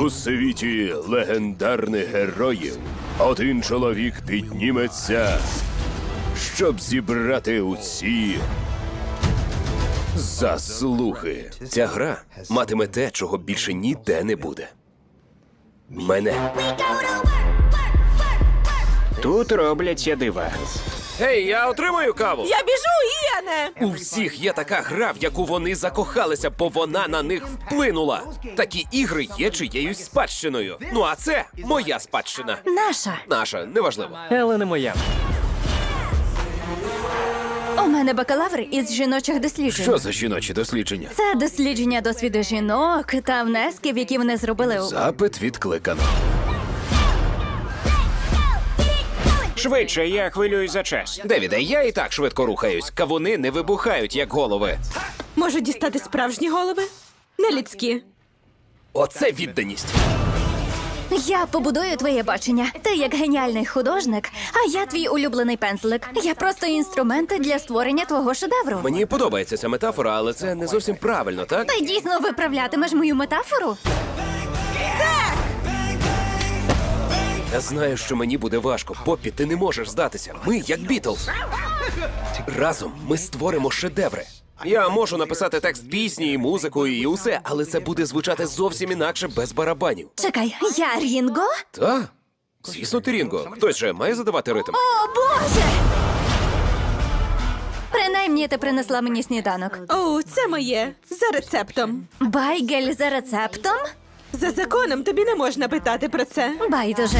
У світі легендарних героїв один чоловік підніметься, щоб зібрати усі заслуги. Ця гра матиме те, чого більше ніде не буде. Мене. Тут робляться дива. Гей, я отримаю каву. Я біжу, Іане! У всіх є така гра, в яку вони закохалися, бо вона на них вплинула. Такі ігри є чиєюсь спадщиною. Ну а це моя спадщина. Наша. Наша, неважливо. Але не моя. У мене бакалавр із жіночих досліджень. Що за жіночі дослідження? Це дослідження досвіду жінок та внесків, які вони зробили у Запит відкликано. Швидше, я хвилююсь за час. Девіде, я і так швидко рухаюсь. Кавуни не вибухають, як голови. Можу дістати справжні голови? Не людські. Оце відданість. Я побудую твоє бачення. Ти як геніальний художник, а я твій улюблений пензлик. Я просто інструменти для створення твого шедевру. Мені подобається ця метафора, але це не зовсім правильно, так? Ти дійсно виправлятимеш мою метафору? Я знаю, що мені буде важко. Поппі, ти не можеш здатися. Ми як Бітлз. Разом ми створимо шедеври. Я можу написати текст пісні, і музику, і усе, але це буде звучати зовсім інакше без барабанів. Чекай, я Рінго? Та? Звісно, ти Рінго. Хтось же має задавати ритм. О, Боже! Принаймні ти принесла мені сніданок. О, це моє. За рецептом. Байгель за рецептом? За законом тобі не можна питати про це. Байдуже.